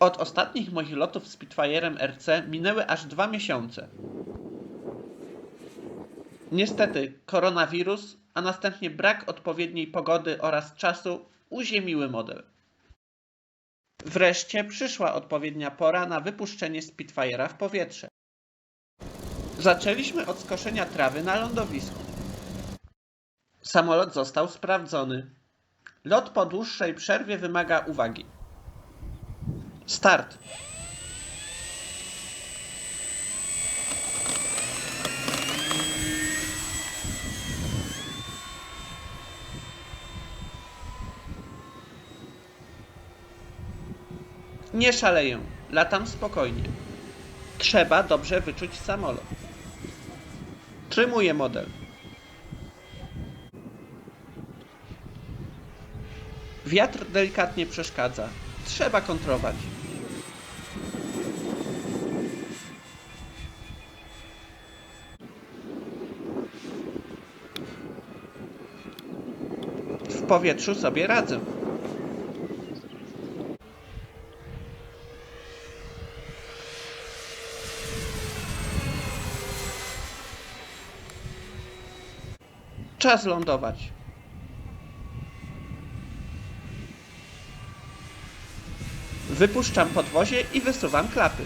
Od ostatnich moich lotów Spitfire'em RC minęły aż dwa miesiące. Niestety, koronawirus, a następnie brak odpowiedniej pogody oraz czasu uziemiły model. Wreszcie przyszła odpowiednia pora na wypuszczenie Spitfire'a w powietrze. Zaczęliśmy od skoszenia trawy na lądowisku. Samolot został sprawdzony. Lot po dłuższej przerwie wymaga uwagi. Start. Nie szaleję, latam spokojnie. Trzeba dobrze wyczuć samolot. Trymuję model. Wiatr delikatnie przeszkadza. Trzeba kontrować. Powietrzu sobie radzę. Czas lądować. Wypuszczam podwozie i wysuwam klapy.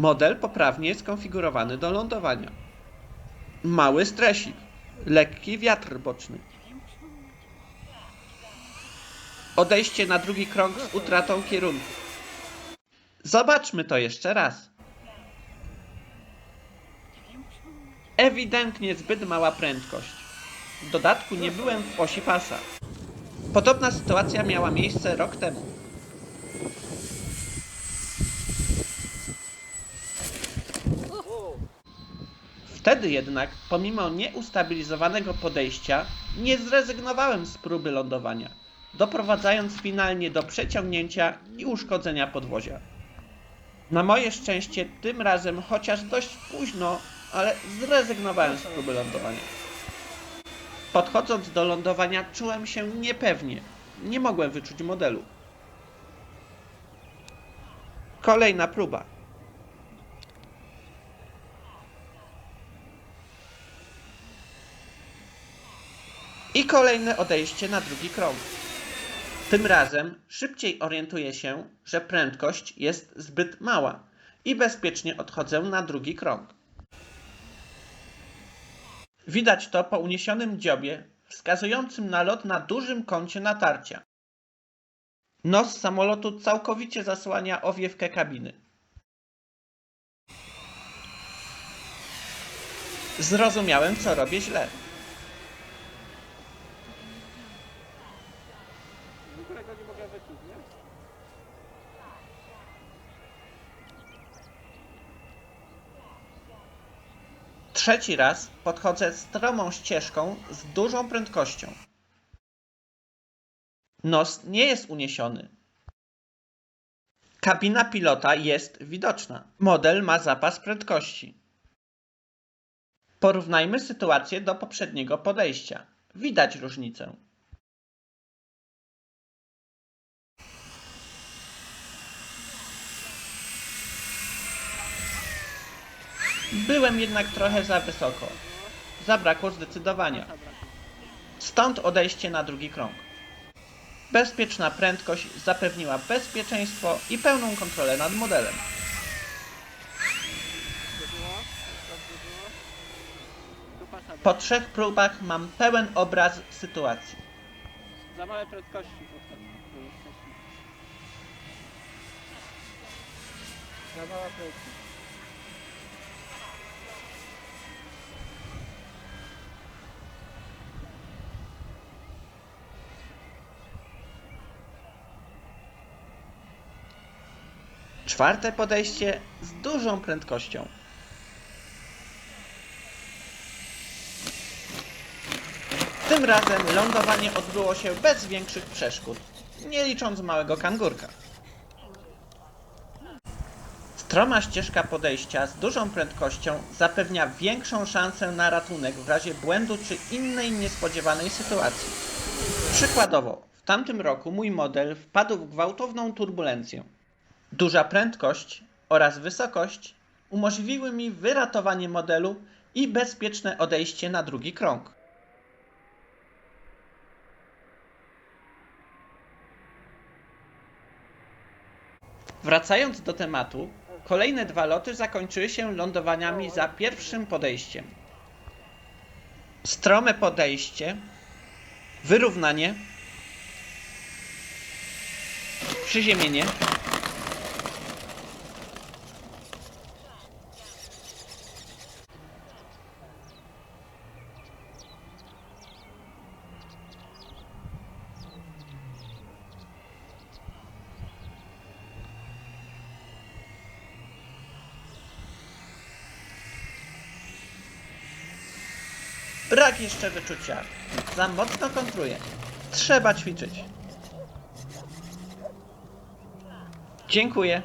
Model poprawnie skonfigurowany do lądowania. Mały stresik. Lekki wiatr boczny. Odejście na drugi krąg z utratą kierunku. Zobaczmy to jeszcze raz. Ewidentnie zbyt mała prędkość. W dodatku nie byłem w osi pasa. Podobna sytuacja miała miejsce rok temu. Wtedy jednak, pomimo nieustabilizowanego podejścia, nie zrezygnowałem z próby lądowania, doprowadzając finalnie do przeciągnięcia i uszkodzenia podwozia. Na moje szczęście, tym razem, chociaż dość późno, ale zrezygnowałem z próby lądowania. Podchodząc do lądowania, czułem się niepewnie. Nie mogłem wyczuć modelu. Kolejna próba. I kolejne odejście na drugi krąg. Tym razem szybciej orientuję się, że prędkość jest zbyt mała i bezpiecznie odchodzę na drugi krąg. Widać to po uniesionym dziobie wskazującym na lot na dużym kącie natarcia. Nos samolotu całkowicie zasłania owiewkę kabiny. Zrozumiałem, co robię źle. Którego nie mogę wyczuć, nie? Trzeci raz podchodzę stromą ścieżką z dużą prędkością. Nos nie jest uniesiony. Kabina pilota jest widoczna. Model ma zapas prędkości. Porównajmy sytuację do poprzedniego podejścia. Widać różnicę. Byłem jednak trochę za wysoko. Zabrakło zdecydowania. Stąd odejście na drugi krąg. Bezpieczna prędkość zapewniła bezpieczeństwo i pełną kontrolę nad modelem. Po trzech próbach mam pełen obraz sytuacji. Za małe prędkości. Za mała prędkość. Czwarte podejście z dużą prędkością. Tym razem lądowanie odbyło się bez większych przeszkód, nie licząc małego kangurka. Stroma ścieżka podejścia z dużą prędkością zapewnia większą szansę na ratunek w razie błędu czy innej niespodziewanej sytuacji. Przykładowo, w tamtym roku mój model wpadł w gwałtowną turbulencję. Duża prędkość oraz wysokość umożliwiły mi wyratowanie modelu i bezpieczne odejście na drugi krąg. Wracając do tematu, kolejne dwa loty zakończyły się lądowaniami za pierwszym podejściem. Strome podejście, wyrównanie, przyziemienie, brak jeszcze wyczucia, za mocno kontruje. Trzeba ćwiczyć. Dziękuję.